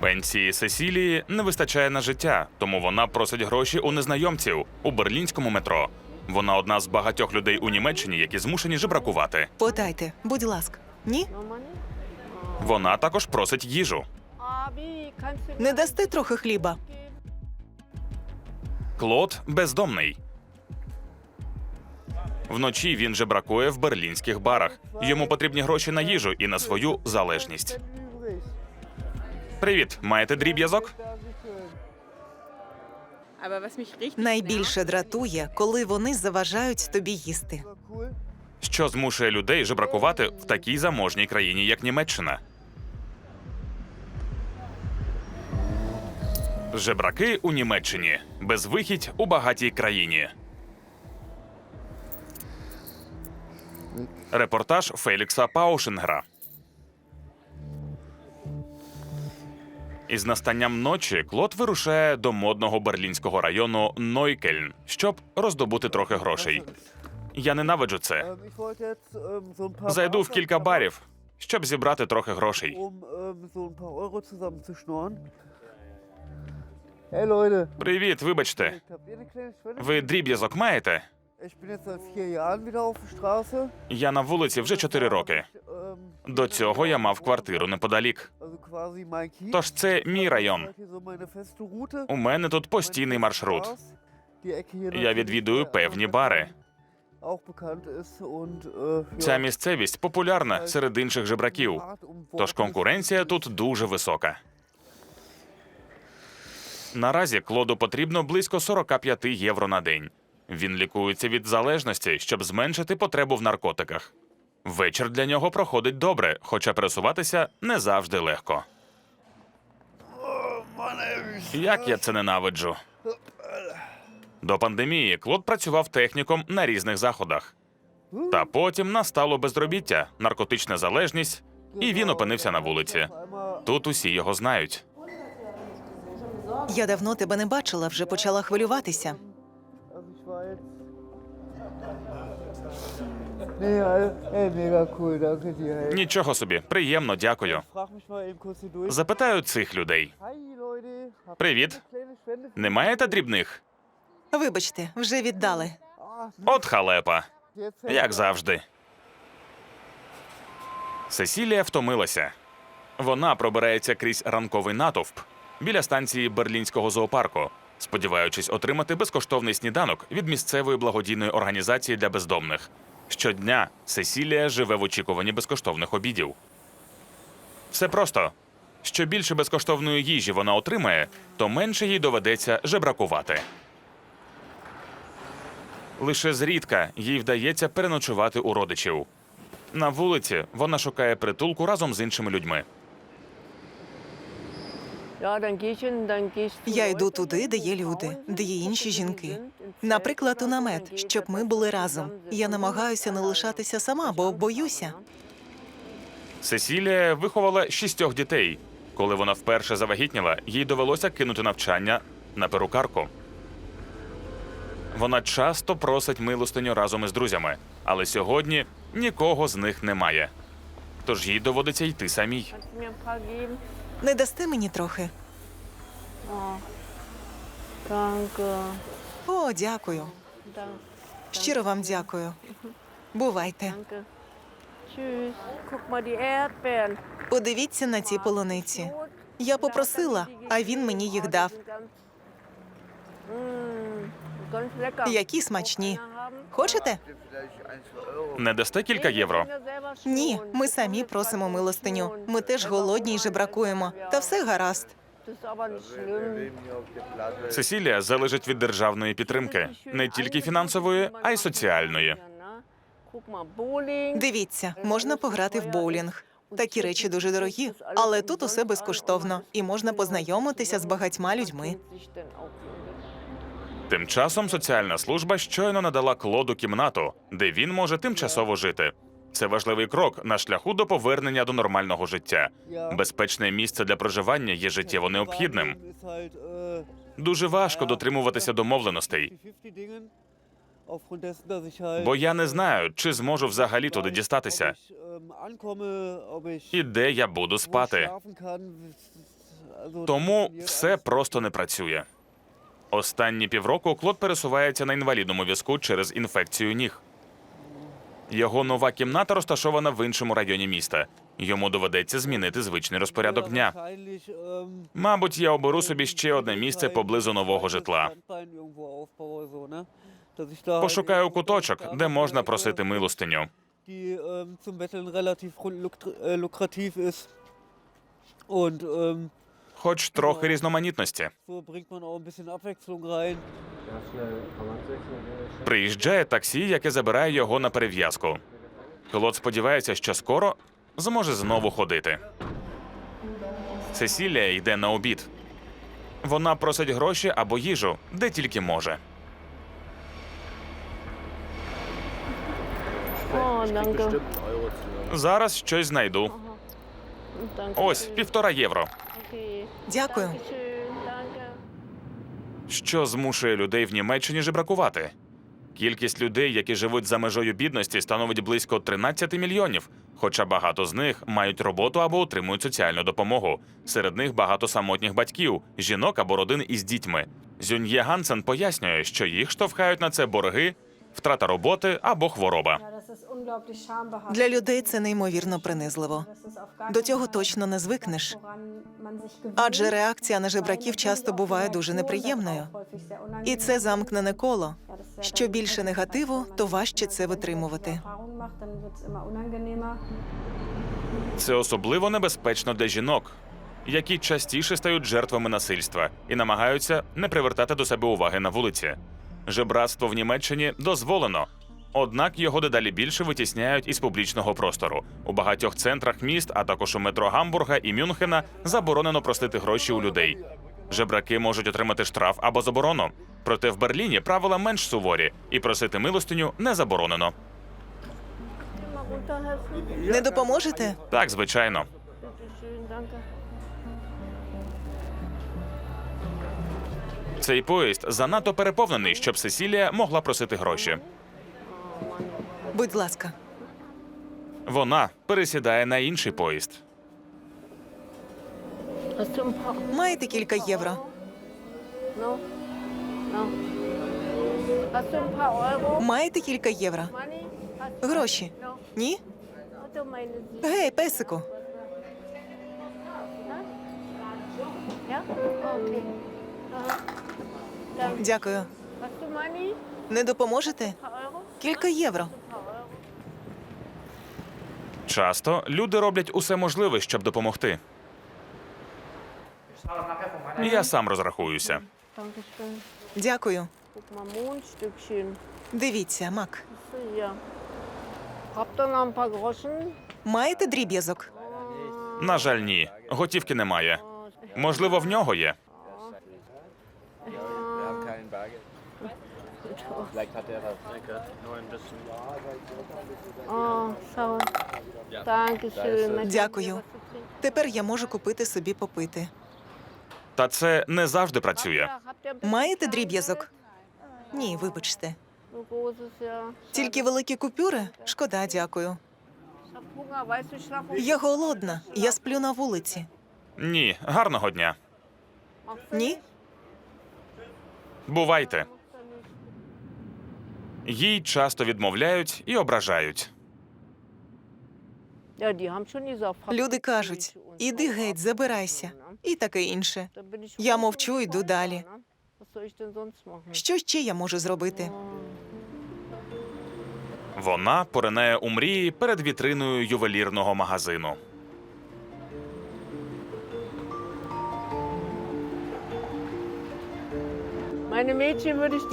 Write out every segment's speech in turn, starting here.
Пенсії Сесілії не вистачає на життя, тому вона просить гроші у незнайомців у берлінському метро. Вона одна з багатьох людей у Німеччині, які змушені жебракувати. Подайте, будь ласка. Ні? Вона також просить їжу. Не дасти трохи хліба. Клод бездомний. Вночі він жебракує в берлінських барах. Йому потрібні гроші на їжу і на свою залежність. Привіт, маєте дріб'язок? Найбільше дратує, коли вони заважають тобі їсти. Що змушує людей жебракувати в такій заможній країні, як Німеччина? Жебраки у Німеччині безвихідь у багатій країні. Репортаж Фелікса Паушенгра. Із настанням ночі Клод вирушає до модного берлінського району Нойкельн, щоб роздобути трохи грошей. Я ненавиджу це. Зайду в кілька барів, щоб зібрати трохи грошей. Привіт, вибачте. Ви дріб'язок маєте? Я на вулиці вже чотири роки. До цього я мав квартиру неподалік. Тож це мій район. У мене тут постійний маршрут. Я відвідую äh, певні бари. Äh, Ця місцевість популярна серед інших жебраків, тож конкуренція тут дуже висока. Наразі Клоду потрібно близько 45 євро на день. Він лікується від залежності, щоб зменшити потребу в наркотиках. Вечір для нього проходить добре, хоча пересуватися не завжди легко. Як я це ненавиджу. До пандемії Клод працював техніком на різних заходах. Та потім настало безробіття, наркотична залежність, і він опинився на вулиці. Тут усі його знають. Я давно тебе не бачила, вже почала хвилюватися. Нічого собі, приємно, дякую. Запитаю цих людей: Привіт. не маєте дрібних? Вибачте, вже віддали. От халепа, як завжди. Сесілія втомилася. Вона пробирається крізь ранковий натовп біля станції берлінського зоопарку, сподіваючись отримати безкоштовний сніданок від місцевої благодійної організації для бездомних. Щодня Сесілія живе в очікуванні безкоштовних обідів. Все просто. Що більше безкоштовної їжі вона отримає, то менше їй доведеться жебракувати. Лише зрідка їй вдається переночувати у родичів. На вулиці вона шукає притулку разом з іншими людьми. Я йду туди, де є люди, де є інші жінки. Наприклад, у намет, щоб ми були разом. Я намагаюся не лишатися сама, бо боюся. Сесілія виховала шістьох дітей. Коли вона вперше завагітніла, їй довелося кинути навчання на перукарку. Вона часто просить милостиню разом із друзями, але сьогодні нікого з них немає. Тож їй доводиться йти самій. Не дасте мені трохи? Oh. О, дякую. Щиро вам дякую. Бувайте. Erdbeeren. Подивіться на ці полуниці. Я попросила, а він мені їх дав. Які смачні. Хочете? Не дасте кілька євро? Ні, ми самі просимо милостиню. Ми теж голодні й жебракуємо. Та все гаразд. Сесілія залежить від державної підтримки, не тільки фінансової, а й соціальної. Дивіться, можна пограти в боулінг. Такі речі дуже дорогі, але тут усе безкоштовно, і можна познайомитися з багатьма людьми. Тим часом соціальна служба щойно надала Клоду кімнату, де він може тимчасово жити. Це важливий крок на шляху до повернення до нормального життя. Безпечне місце для проживання є життєво необхідним. Дуже важко дотримуватися домовленостей, 50 Dingen. Aufgrund dessen, dass ich halt, бо я не знаю, чи зможу взагалі туди дістатися, і де я буду спати. Тому все просто не працює. Останні півроку Клод пересувається на інвалідному візку через інфекцію ніг. Його нова кімната розташована в іншому районі міста. Йому доведеться змінити звичний розпорядок дня. Мабуть, я оберу собі ще одне місце поблизу нового житла. Пошукаю куточок, де можна просити милостиню. zum Betteln relativ lukrativ Хоч трохи різноманітності. Приїжджає таксі, яке забирає його на перев'язку. Клод сподівається, що скоро зможе знову ходити. Сесілія йде на обід. Вона просить гроші або їжу, де тільки може. Зараз щось знайду. Ось півтора євро. Дякую. Що змушує людей в Німеччині жебракувати? Кількість людей, які живуть за межою бідності, становить близько 13 мільйонів. Хоча багато з них мають роботу або отримують соціальну допомогу. Серед них багато самотніх батьків, жінок або родин із дітьми. Зюньє Гансен пояснює, що їх штовхають на це борги, втрата роботи або хвороба. Для людей це неймовірно принизливо. До цього точно не звикнеш. Адже реакція на жебраків часто буває дуже неприємною. І це замкнене коло. Що більше негативу, то важче це витримувати. Це особливо небезпечно для жінок, які частіше стають жертвами насильства і намагаються не привертати до себе уваги на вулиці. Жебратство в Німеччині дозволено, однак його дедалі більше витісняють із публічного простору. У багатьох центрах міст, а також у метро Гамбурга і Мюнхена, заборонено просити гроші у людей. Жебраки можуть отримати штраф або заборону. Проте в Берліні правила менш суворі, і просити милостиню не заборонено. Не допоможете? Так, звичайно. Цей поїзд занадто переповнений, щоб Сесілія могла просити гроші. Будь ласка, Вона пересідає на інший поїзд. Маєте кілька євро? Маєте кілька євро? Гроші? Ні? Гей, песику. Дякую. Не допоможете? Кілька євро. Часто люди роблять усе можливе, щоб допомогти. Я сам розрахуюся. Дякую. Дивіться, мак. Маєте дріб'язок? На жаль, ні. Готівки немає. Можливо, в нього є. Vielleicht hat er das. Nur ein bisschen. Oh, schau. Dankeschön. Дякую. Тепер я можу купити собі попити. Та це не завжди працює. Маєте дріб'язок? Ні, вибачте. Ну, Тільки великі купюри? Шкода, дякую. Я голодна. Я сплю на вулиці. Ні, гарного дня. Ні? Бувайте. Їй часто відмовляють і ображають. Люди кажуть: іди геть, забирайся. І таке інше. Я мовчу, йду далі. Що ще я можу зробити? Вона поринає у мрії перед вітриною ювелірного магазину.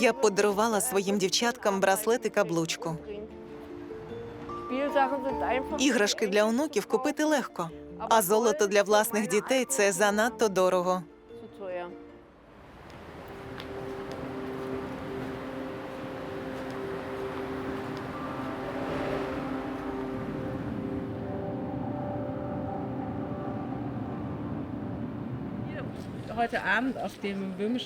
Я подарувала своїм дівчаткам браслет і каблучку. Іграшки для онуків купити легко, а золото для власних дітей це занадто дорого.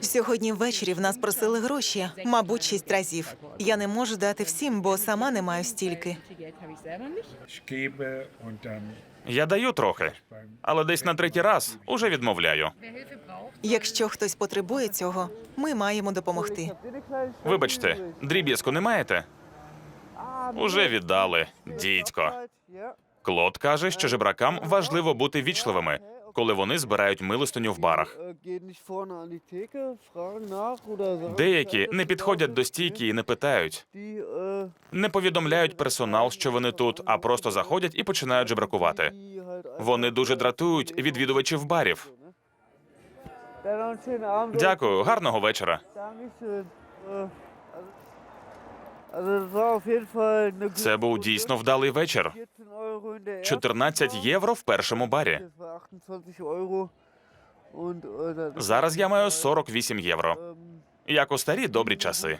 Сьогодні ввечері в нас просили гроші, мабуть, шість разів. Я не можу дати всім, бо сама не маю стільки. Я даю трохи, але десь на третій раз уже відмовляю. Якщо хтось потребує цього, ми маємо допомогти. Вибачте, дріб'язку не маєте? Уже віддали, дідько. Клод каже, що жебракам важливо бути вічливими, коли вони збирають милостиню в барах. Деякі не підходять до стійки і не питають, не повідомляють персонал, що вони тут, а просто заходять і починають жебракувати. Вони дуже дратують відвідувачів барів. Дякую, гарного вечора. Це був дійсно вдалий вечір. 14 Euro in der 14 ersten євро в першому барі. Bar. Das war 28 Euro. Und, das Зараз я маю 48 євро. Як у старі добрі часи.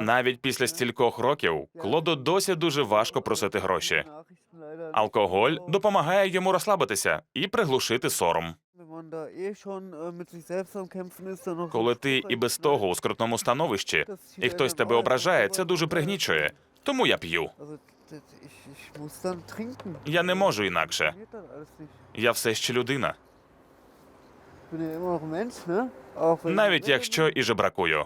Навіть після стількох років Клоду досі дуже важко просити гроші. Алкоголь допомагає йому розслабитися і приглушити сором. Eh äh, Коли ти і без того у скрутному становищі, і хтось тебе ображає, це дуже пригнічує. Тому я п'ю. Я не можу інакше. Я все ще людина, навіть якщо і жебракую.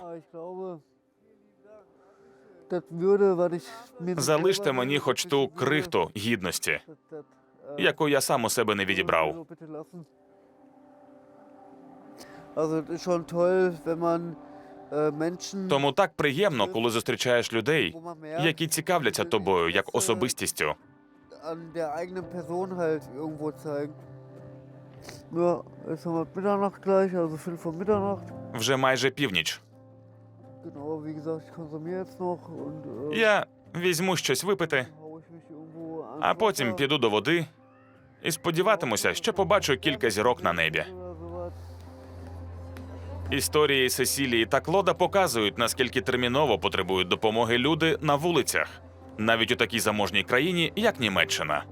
Залиште мені хоч ту крихту гідності, äh, яку я сам у себе не відібрав. Тому так приємно, коли зустрічаєш людей, які цікавляться тобою як особистістю. Вже майже північ. Äh, Я візьму щось випити, а потім піду до води і сподіватимуся, що побачу кілька зірок на небі. Історії Сесілії та Клода показують, наскільки терміново потребують допомоги люди на вулицях, навіть у такій заможній країні, як Німеччина.